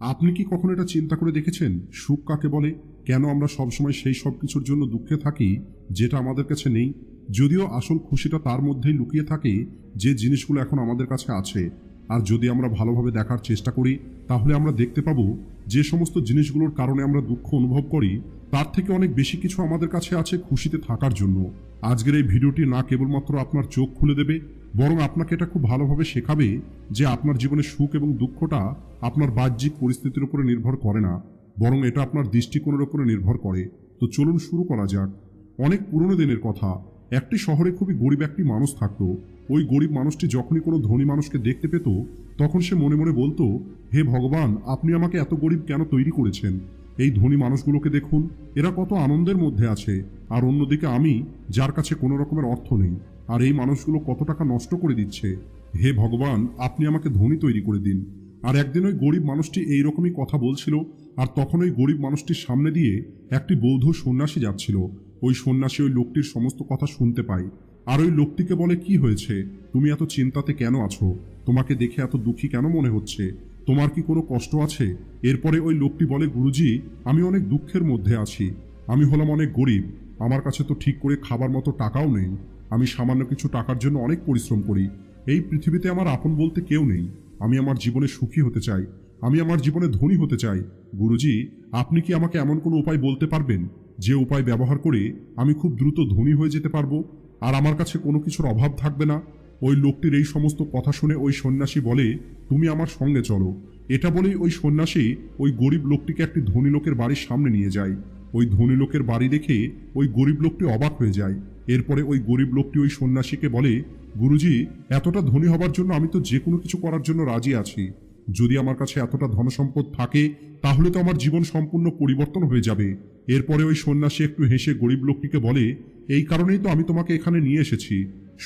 আপনি কি কখনো এটা চিন্তা করে দেখেছেন? সুখ কাকে বলে? কেন আমরা সবসময় সেই সব কিছুর জন্য দুঃখে থাকি, যেটা আমাদের কাছে নেই? যদিও আসল খুশিটা তার মধ্যেই লুকিয়ে থাকে, যে জিনিসগুলো এখন আমাদের কাছে আছে। আর যদি আমরা ভালোভাবে দেখার চেষ্টা করি, তাহলে আমরা দেখতে পাবো যে সমস্ত জিনিসগুলোর কারণে আমরা দুঃখ অনুভব করি, তার থেকে অনেক বেশি কিছু আমাদের কাছে আছে খুশিতে থাকার জন্য। আজকের এই ভিডিওটি না কেবলমাত্র আপনার চোখ খুলে দেবে বরং আপনাকে এটা খুব ভালোভাবে শেখাবে যে আপনার জীবনে সুখ এবং দুঃখটা আপনার বাহ্যিক পরিস্থিতির উপরে নির্ভর করে না, বরং এটা আপনার দৃষ্টিকোণের উপরে নির্ভর করে। তো চলুন শুরু করা যাক। অনেক পুরনো দিনের কথা। একটি শহরে খুবই গরিব একটি মানুষ থাকতো। ওই গরিব মানুষটি যখনই কোনো ধনী মানুষকে দেখতে পেত, তখন সে মনে মনে বলতো, হে ভগবান, আপনি আমাকে এত গরিব কেন তৈরি করেছেন? এই ধনী মানুষগুলোকে দেখুন, এরা কত আনন্দের মধ্যে আছে। আর অন্যদিকে আমি, যার কাছে কোনো রকমের অর্থ নেই। আর এই মানুষগুলো কত টাকা নষ্ট করে দিচ্ছে। হে ভগবান, আপনি আমাকে ধনী তৈরি করে দিন। আর একদিন ওই গরিব মানুষটি এই রকমই কথা বলছিল, আর তখন ওই গরিব মানুষটির সামনে দিয়ে একটি বৌদ্ধ সন্ন্যাসী যাচ্ছিল। ওই সন্ন্যাসী ওই লোকটির সমস্ত কথা শুনতে পায়। আর ওই লোকটিকে বলে, কি হয়েছে? তুমি এত চিন্তাতে কেন আছো? তোমাকে দেখে এত দুঃখী কেন মনে হচ্ছে? তোমার কি কোনো কষ্ট আছে? এরপরে ওই লোকটি বলে, গুরুজি, আমি অনেক দুঃখের মধ্যে আছি। আমি হলাম অনেক গরিব। আমার কাছে তো ঠিক করে খাবার মতো টাকাও নেই। আমি সামান্য কিছু টাকার জন্য অনেক পরিশ্রম করি। এই পৃথিবীতে আমার আপন বলতে কেউ নেই। আমি আমার জীবনে সুখী হতে চাই। আমি আমার জীবনে ধনী হতে চাই। গুরুজি, আপনি কি আমাকে এমন কোনো উপায় বলতে পারবেন? যে উপায় ব্যবহার করে আমি খুব দ্রুত ধনী হয়ে যেতে পারব? আর আমার কাছে কোনো কিছুর অভাব থাকবে না? ওই লোকটির এই সমস্ত কথা শুনে ওই সন্ন্যাসী বলে, তুমি আমার সঙ্গে চলো। এটা বলেই ওই সন্ন্যাসী ওই গরিব লোকটিকে একটি ধনী লোকের বাড়ির সামনে নিয়ে যায়। ওই ধনী লোকের বাড়ি দেখে ওই গরিব লোকটি অবাক হয়ে যায়। এরপরে ওই গরিব লোকটি ওই সন্ন্যাসীকে বলে, গুরুজি, এতটা ধনী হবার জন্য আমি তো যে কোনো কিছু করার জন্য রাজি আছি। যদি আমার কাছে এতটা ধনসম্পদ থাকে, তাহলে তো আমার জীবন সম্পূর্ণ পরিবর্তন হয়ে যাবে। এরপরে ওই সন্ন্যাসী একটু হেসে গরিব লোকটিকে বলে, এই কারণেই তো আমি তোমাকে এখানে নিয়ে এসেছি।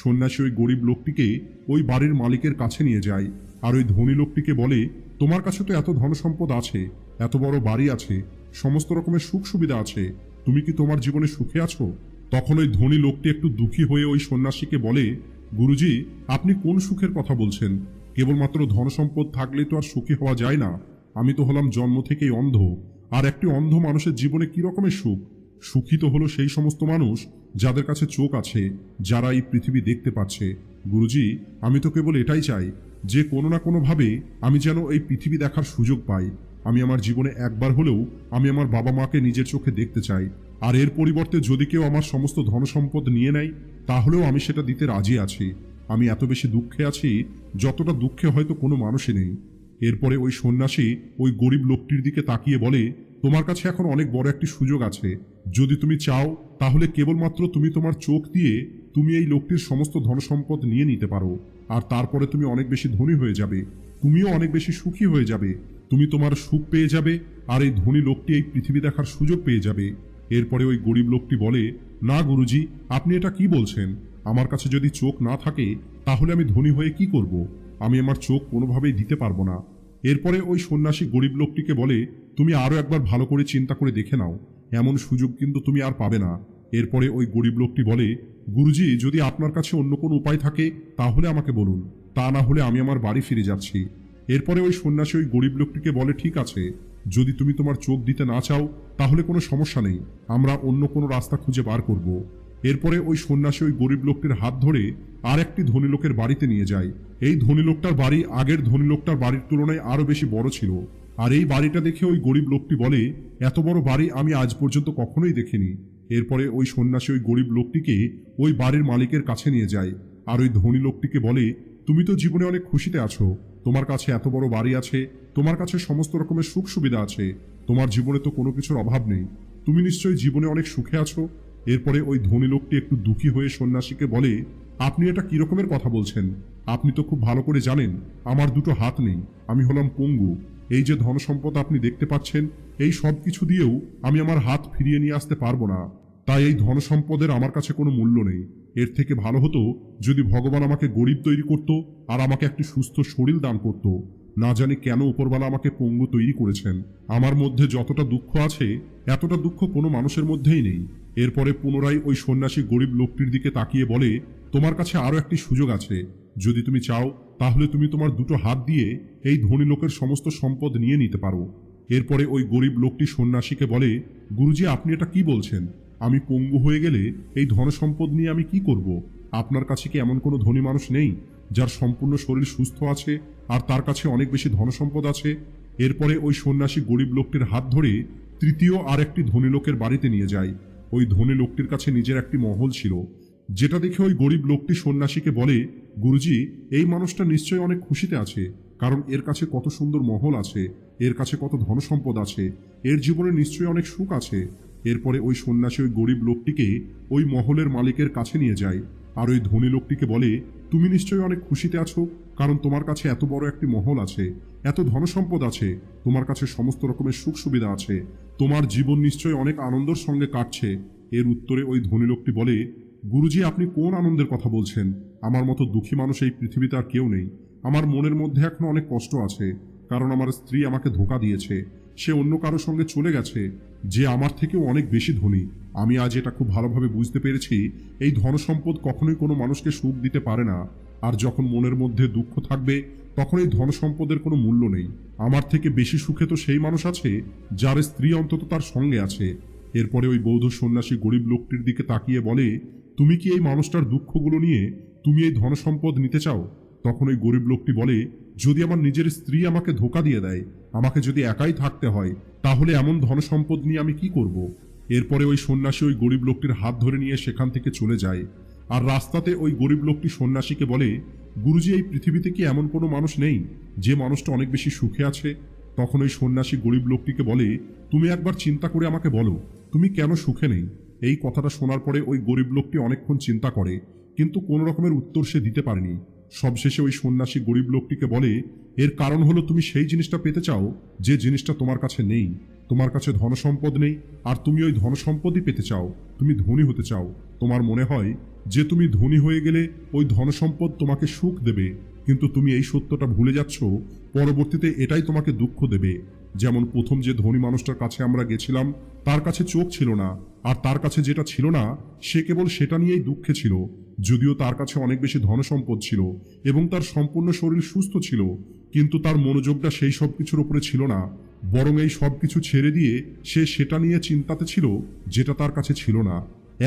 সন্ন্যাসী ওই গরিব লোকটিকে ওই বাড়ির মালিকের কাছে নিয়ে যায় আর ওই ধনী লোকটিকে বলে, তোমার কাছে তো এত ধনসম্পদ আছে, এত বড় বাড়ি আছে, সমস্ত রকমের সুখ সুবিধা আছে। তুমি কি তোমার জীবনে সুখে আছো? তখন ওই ধনী লোকটি একটু দুঃখী হয়ে ওই সন্ন্যাসীকে বলে, গুরুজি, আপনি কোন সুখের কথা বলছেন? কেবলমাত্র ধন সম্পদ থাকলেই তো আর সুখী হওয়া যায় না। আমি তো হলাম জন্ম থেকেই অন্ধ। আর একটি অন্ধ মানুষের জীবনে কি রকমের সুখ? সুখী তো হলো সেই সমস্ত মানুষ যাদের কাছে চোখ আছে, যারা এই পৃথিবী দেখতে পাচ্ছে। গুরুজি, আমি তো কেবল এটাই চাই, যে কোনো না কোনোভাবে আমি যেন এই পৃথিবী দেখার সুযোগ পাই। আমি আমার জীবনে একবার হলেও আমি আমার বাবা মাকে নিজের চোখে দেখতে চাই। আর এর পরিবর্তে যদি কেউ আমার সমস্ত ধনসম্পদ নিয়ে নেয়, তাহলেও আমি সেটা দিতে রাজি আছি। আমি এত বেশি দুঃখে আছি, যতটা দুঃখে হয়তো কোনো মানুষই নেই। এরপরে ওই সন্ন্যাসী ওই গরিব লোকটির দিকে তাকিয়ে বলে, তোমার কাছে এখন অনেক বড় একটি সুযোগ আছে। যদি তুমি চাও, তাহলে কেবলমাত্র তুমি তোমার চোখ দিয়ে তুমি এই লোকটির সমস্ত ধনসম্পদ নিয়ে নিতে পারো। আর তারপরে তুমি অনেক বেশি ধনী হয়ে যাবে। তুমিও অনেক বেশি সুখী হয়ে যাবে। তুমি তোমার সুখ পেয়ে যাবে, আর এই ধনী লোকটি এই পৃথিবী দেখার সুযোগ পেয়ে যাবে। এরপরে ওই গরিব লোকটি বলে, না গুরুজি, আপনি এটা কি বলছেন? আমার কাছে যদি চোখ না থাকে, তাহলে আমি ধনী হয়ে কি করব? আমি আমার চোখ কোনোভাবেই দিতে পারব না। এরপরে ওই সন্ন্যাসী গরিব লোকটিকে বলে, তুমি আরও একবার ভালো করে চিন্তা করে দেখে নাও। এমন সুযোগ কিন্তু তুমি আর পাবে না। এরপরে ওই গরিব লোকটি বলে, গুরুজি, যদি আপনার কাছে অন্য কোনো উপায় থাকে, তাহলে আমাকে বলুন। তা না হলে আমি আমার বাড়ি ফিরে যাচ্ছি। এরপরে ওই সন্ন্যাসী ওই গরিব লোকটিকে বলে, ঠিক আছে। যদি তুমি তোমার চোখ দিতে না চাও, তাহলে কোনো সমস্যা নেই। আমরা অন্য কোনো রাস্তা খুঁজে বার করব। এরপরে ওই সন্ন্যাসী ওই গরিব লোকটির হাত ধরে আর একটি ধনী লোকের বাড়িতে নিয়ে যায়। এই ধনী লোকটার বাড়ি আগের ধনী লোকটার বাড়ির তুলনায় আরও বেশি বড় ছিল। আর এই বাড়িটা দেখে ওই গরিব লোকটি বলে, এত বড় বাড়ি আমি আজ পর্যন্ত কখনোই দেখিনি। এরপরে ওই সন্ন্যাসী ওই গরিব লোকটিকে ওই বাড়ির মালিকের কাছে নিয়ে যায়। আর ওই ধনী লোকটিকে বলে তুমি তো জীবনে অনেক খুশিতে আছো। তোমার কাছে এত বড় বাড়ি আছে, তোমার কাছে সমস্ত রকমের সুখ সুবিধা আছে। তোমার জীবনে তো কোনো কিছুর অভাব নেই। তুমি নিশ্চয়ই জীবনে অনেক সুখে আছো। এরপরে ওই ধনী লোকটি একটু দুঃখী হয়ে সন্ন্যাসীকে বলে, আপনি এটা কি রকমের কথা বলছেন? আপনি তো খুব ভালো করে জানেন, আমার দুটো হাত নেই, আমি হলাম পঙ্গু। এই যে ধন সম্পদ আপনি দেখতে পাচ্ছেন, এই সব কিছু দিয়েও আমি আমার হাত ফিরিয়ে নিয়ে আসতে পারব না। তাই এই ধনসম্পদের আমার কাছে কোনো মূল্য নেই। এর থেকে ভালো হতো যদি ভগবান আমাকে গরিব তৈরি করত আর আমাকে একটি সুস্থ শরীর দান করত। না জানি কেন উপরবালা আমাকে পঙ্গু তৈরি করেছেন। আমার মধ্যে যতটা দুঃখ আছে, এতটা দুঃখ কোনো মানুষের মধ্যেই নেই। এরপরে পুনরায় ওই সন্ন্যাসী গরিব লোকটির দিকে তাকিয়ে বলে, তোমার কাছে আরও একটি সুযোগ আছে। যদি তুমি চাও, তাহলে তুমি তোমার দুটো হাত দিয়ে এই ধনী লোকের সমস্ত সম্পদ নিয়ে নিতে পারো। এরপরে ওই গরিব লোকটি সন্ন্যাসীকে বলে, গুরুজি, আপনি এটা কি বলছেন? আমি পঙ্গু হয়ে গেলে এই ধনসম্পদ নিয়ে আমি কি করব? আপনার কাছে কি এমন কোনো ধনী মানুষ নেই, যার সম্পূর্ণ শরীর সুস্থ আছে আর তার কাছে অনেক বেশি ধনসম্পদ আছে? এরপরে ওই সন্ন্যাসী গরিব লোকটির হাত ধরে তৃতীয় আর একটি ধনী লোকের বাড়িতে নিয়ে যায়। ওই ধনী লোকটির কাছে নিজের একটি মহল ছিল। যেটা দেখে ওই গরিব লোকটি সন্ন্যাসীকে বলে, গুরুজি, এই মানুষটা নিশ্চয়ই অনেক খুশিতে আছে, কারণ এর কাছে কত সুন্দর মহল আছে, এর কাছে কত ধনসম্পদ আছে, এর জীবনে নিশ্চয়ই অনেক সুখ আছে। এরপরে ওই সন্ন্যাসী ওই গরিব লোকটিকে ওই মহলের মালিকের কাছে নিয়ে যায়। আর ওই ধনী লোকটিকে বলে, তুমি নিশ্চয়ই অনেক খুশিতে আছো, কারণ তোমার কাছে এত বড় একটি মহল আছে, এত ধনসম্পদ আছে, তোমার কাছে সমস্ত রকমের সুখ সুবিধা আছে, তোমার জীবন নিশ্চয়ই অনেক আনন্দের সঙ্গে কাটছে। এর উত্তরে ওই ধনী লোকটি বলে, গুরুজি, আপনি কোন আনন্দের কথা বলছেন? আমার মতো দুঃখী মানুষ এই পৃথিবীতে আর কেউ নেই। আমার মনের মধ্যে এখনও অনেক কষ্ট আছে। কারণ আমার স্ত্রী আমাকে ধোকা দিয়েছে। সে অন্য কারোর সঙ্গে চলে গেছে, যে আমার থেকেও অনেক বেশি ধনী। আমি আজ এটা খুব ভালোভাবে বুঝতে পেরেছি, এই ধনসম্পদ কখনোই কোনো মানুষকে সুখ দিতে পারে না। আর যখন মনের মধ্যে দুঃখ থাকবে, তখন এই ধনসম্পদের কোনো মূল্য নেই। আমার থেকে বেশি সুখে তো সেই মানুষ আছে, যার স্ত্রী অন্তত তার সঙ্গে আছে। এরপরে ওই বৌদ্ধ সন্ন্যাসী গরিব লোকটির দিকে তাকিয়ে বলে, তুমি কি এই মানুষটার দুঃখগুলো নিয়ে, তুমি এই ধনসম্পদ নিতে চাও? তখন ওই গরিব লোকটি বলে, যদি আমার নিজের স্ত্রী আমাকে ধোকা দিয়ে দেয়, আমাকে যদি একাই থাকতে হয়, তাহলে এমন ধন সম্পদ নিয়ে আমি কি করব। এরপরে ওই সন্ন্যাসী ওই গরিব লোকটির হাত ধরে নিয়ে সেখান থেকে চলে যায়। আর রাস্তাতে ওই গরিব লোকটি সন্ন্যাসীকে বলে, গুরুজি, এই পৃথিবীতে কি এমন কোনো মানুষ নেই, যে মানুষটা অনেক বেশি সুখে আছে? তখন ওই সন্ন্যাসী গরিব লোকটিকে বলে, তুমি একবার চিন্তা করে আমাকে বলো, তুমি কেন সুখে নেই? এই কথাটা শোনার পরে ওই গরিব লোকটি অনেকক্ষণ চিন্তা করে, কিন্তু কোনো রকমের উত্তর সে দিতে পারেনি। সবশেষে ওই সন্ন্যাসী গরিব লোকটিকে বলে, এর কারণ হলো তুমি সেই জিনিসটা পেতে চাও, যে জিনিসটা তোমার কাছে নেই। তোমার কাছে ধনসম্পদ নেই, আর তুমি ওই ধনসম্পদই পেতে চাও। তুমি ধনী হতে চাও। তোমার মনে হয় যে তুমি ধনী হয়ে গেলে ওই ধনসম্পদ তোমাকে সুখ দেবে, কিন্তু তুমি এই সত্যটা ভুলে যাচ্ছ, পরবর্তীতে এটাই তোমাকে দুঃখ দেবে। যেমন প্রথম যে ধনী মানুষটার কাছে আমরা গেছিলাম, তার কাছে চোখ ছিল না, আর তার কাছে যেটা ছিল না, সে কেবল সেটা নিয়েই দুঃখে ছিল, যদিও তার কাছে অনেক বেশি ধনসম্পদ ছিল এবং তার সম্পূর্ণ শরীর সুস্থ ছিল, কিন্তু তার মনোযোগটা সেই সব কিছুর উপরে ছিল না, বরং এই সব কিছু ছেড়ে দিয়ে সে সেটা নিয়ে চিন্তাতে ছিল, যেটা তার কাছে ছিল না।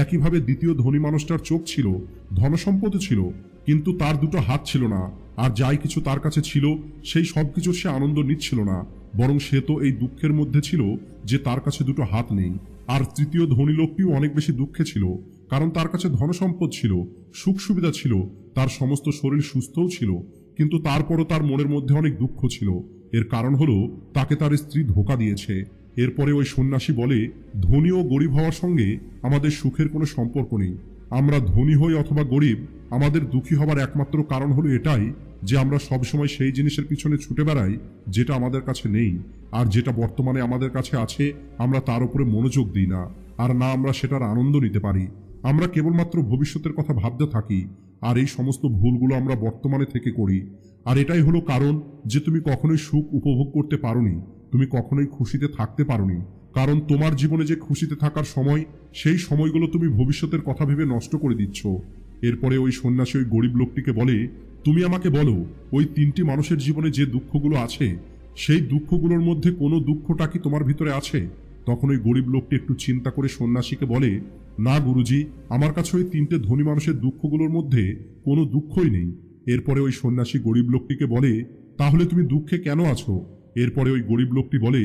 একইভাবে দ্বিতীয় ধনী মানুষটার চোখ ছিল, ধনসম্পদ ছিল, কিন্তু তার দুটো হাত ছিল না, আর যাই কিছু তার কাছে ছিল, সেই সব কিছুর সে আনন্দ নিচ্ছিল না। বরং সে তো এই দুঃখের মধ্যে ছিল যে তার কাছে দুটো হাত নেই। আর তৃতীয় ধনী লোকটিও অনেক বেশি দুঃখে ছিল, কারণ তার কাছে ধনসম্পদ ছিল, সুখ সুবিধা ছিল, তার সমস্ত শরীর সুস্থও ছিল, কিন্তু তারপরও তার মনের মধ্যে অনেক দুঃখ ছিল। এর কারণ হলো, তাকে তার স্ত্রী ধোকা দিয়েছে। এরপরে ওই সন্ন্যাসী বলে, ধনী ও গরিব হওয়ার সঙ্গে আমাদের সুখের কোনো সম্পর্ক নেই। আমরা ধনী হই অথবা গরিব, আমাদের দুঃখী হবার একমাত্র কারণ হলো এটাই যে আমরা সবসময় সেই জিনিসের পিছনে ছুটে বেড়াই, যেটা আমাদের কাছে নেই, আর যেটা বর্তমানে আমাদের কাছে আছে, আমরা তার উপরে মনোযোগ দিই না, আর না আমরা সেটার আনন্দ নিতে পারি। আমরা কেবলমাত্র ভবিষ্যতের কথা ভাবতে থাকি, আর এই সমস্ত ভুলগুলো আমরা বর্তমানে থেকে করি। আর এটাই হলো কারণ যে তুমি কখনোই সুখ উপভোগ করতে পারোনি, তুমি কখনোই খুশিতে থাকতে পারোনি। কারণ তোমার জীবনে যে খুশিতে থাকার সময়, সেই সময়গুলো তুমি ভবিষ্যতের কথা ভেবে নষ্ট করে দিচ্ছ। এরপরে ওই সন্ন্যাসী ওই গরিব লোকটিকে বলে তুমি আমাকে বলো, ওই তিনটি মানুষের জীবনে যে দুঃখগুলো আছে, সেই দুঃখগুলোর মধ্যে কোনো দুঃখটা কি তোমার ভিতরে আছে? তখন ওই গরিব লোকটি একটু চিন্তা করে সন্ন্যাসীকে বলে, না, গুরুজি, আমার কাছে ওই তিনটে ধনী মানুষের দুঃখগুলোর মধ্যে কোনো দুঃখই নেই। এরপরে ওই সন্ন্যাসী গরিব লোকটিকে বলে, তাহলে তুমি দুঃখে কেন আছো? এরপরে ওই গরিব লোকটি বলে,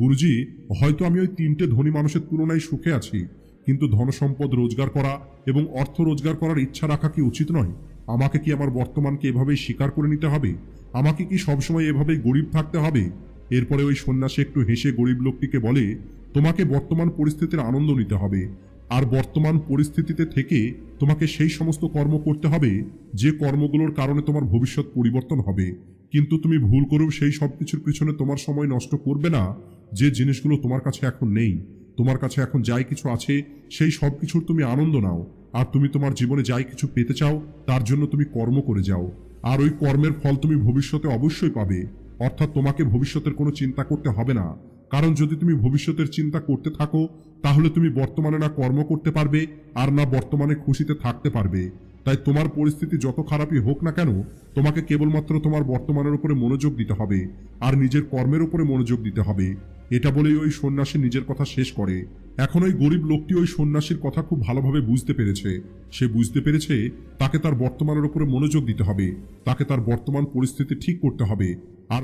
গুরুজি, হয়তো আমি ওই তিনটে ধনী মানুষের তুলনায় সুখে আছি, কিন্তু ধনসম্পদ রোজগার করা এবং অর্থ রোজগার করার ইচ্ছা রাখা কি উচিত নয়? আমাকে কি আমার বর্তমানকে এভাবেই স্বীকার করে নিতে হবে? আমাকে কি সবসময় এভাবেই গরিব থাকতে হবে? এরপরে ওই সন্ন্যাসী একটু হেসে গরিব লোকটিকে বলে, তোমাকে বর্তমান পরিস্থিতির আনন্দ নিতে হবে। আর বর্তমান পরিস্থিতিতে থেকে তোমাকে সেই সমস্ত কর্ম করতে হবে, যে কর্মগুলোর কারণে তোমার ভবিষ্যৎ পরিবর্তন হবে। কিন্তু তুমি ভুল করেও সেই সব কিছুর পিছনে তোমার সময় নষ্ট করবে না। যে জিনিসগুলো তোমার কাছে এখন নেই, তোমার কাছে এখন যাই কিছু আছে, সেই সব কিছুর তুমি আনন্দ নাও। আর তুমি তোমার জীবনে যাই কিছু পেতে চাও, তার জন্য তুমি কর্ম করে যাও। আর ওই কর্মের ফল তুমি ভবিষ্যতে অবশ্যই পাবে। অর্থাৎ তোমাকে ভবিষ্যতের কোনো চিন্তা করতে হবে না। কারণ যদি তুমি ভবিষ্যতের চিন্তা করতে থাকো, তাহলে তুমি বর্তমানে না কর্ম করতে পারবে, আর না বর্তমানে খুশিতে থাকতে পারবে। তাই তোমার পরিস্থিতি যত খারাপই হোক না কেন, তোমাকে কেবলমাত্র তোমার বর্তমানের উপরে মনোযোগ দিতে হবে, আর নিজের কর্মের উপরে মনোযোগ দিতে হবে। এটা বলেই ওই সন্ন্যাসী নিজের কথা শেষ করে। এখন ওই গরিব লোকটি ওই সন্ন্যাসীর কথা খুব ভালোভাবে বুঝতে পেরেছে। সে বুঝতে পেরেছে তাকে তার বর্তমানের ওপরে মনোযোগ দিতে হবে, তাকে তার বর্তমান পরিস্থিতি ঠিক করতে হবে। আর